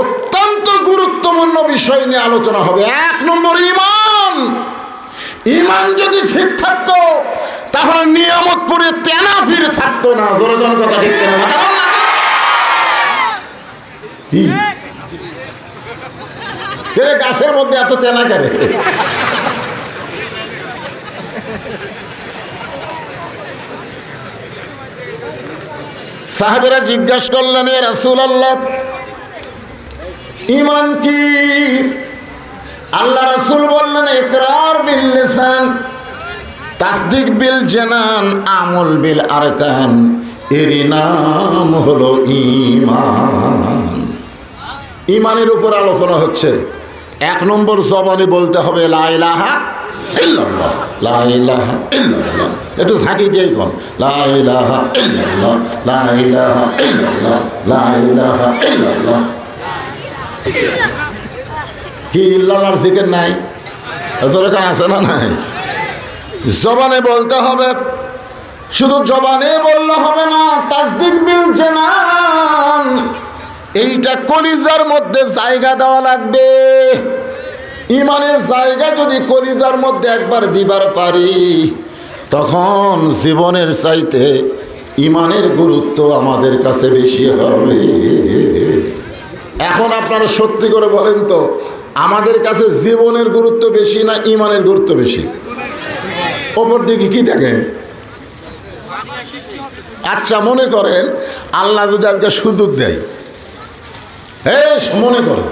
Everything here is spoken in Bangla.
অত্যন্ত গুরুত্বপূর্ণ বিষয় নিয়ে আলোচনা হবে। এক নম্বর, ইমান। ইমান যদি ঠিক থাকতো, তাহলে নিয়ামতপুরে তেনা ফিরে থাকতো না। জোরজন কথা ঠিক গাছের মধ্যে এত তেনা করে? সাহেবেরা জিজ্ঞাসা করলেন, এ রাসুল আল্লাহ ইমান কি? আল্লাহ রাসুল বললেন একরার বিল লিসান, তাসদিক বিল জানান, আমল বিল আরকান, এরই নাম হলো ইমান ইমানের উপর আলোচনা হচ্ছে। এক নম্বর জবানে বলতে হবে লাইলাহা একটু ঝাঁকি দিয়েই কন। লাইলাহা ইল্লাল্লাহ কি নাই? আছে না নাই? জবানে বলতে হবে, শুধু জবানে বললে হবে না তাসদিক বিল জানান এইটা কলিজার মধ্যে জায়গা দেওয়া লাগবে। ইমানের জায়গা যদি কলিজার মধ্যে একবার দিবার পারি, তখন জীবনের চাইতে ইমানের গুরুত্ব আমাদের কাছে বেশি হবে। এখন আপনারা সত্যি করে বলেন তো, আমাদের কাছে জীবনের গুরুত্ব বেশি না ইমানের গুরুত্ব বেশি? ওপর দিকে কি দেখেন? আচ্ছা মনে করেন, আল্লাহ যদি আজকে সুযোগ দেয় হ্যাঁ মনে করেন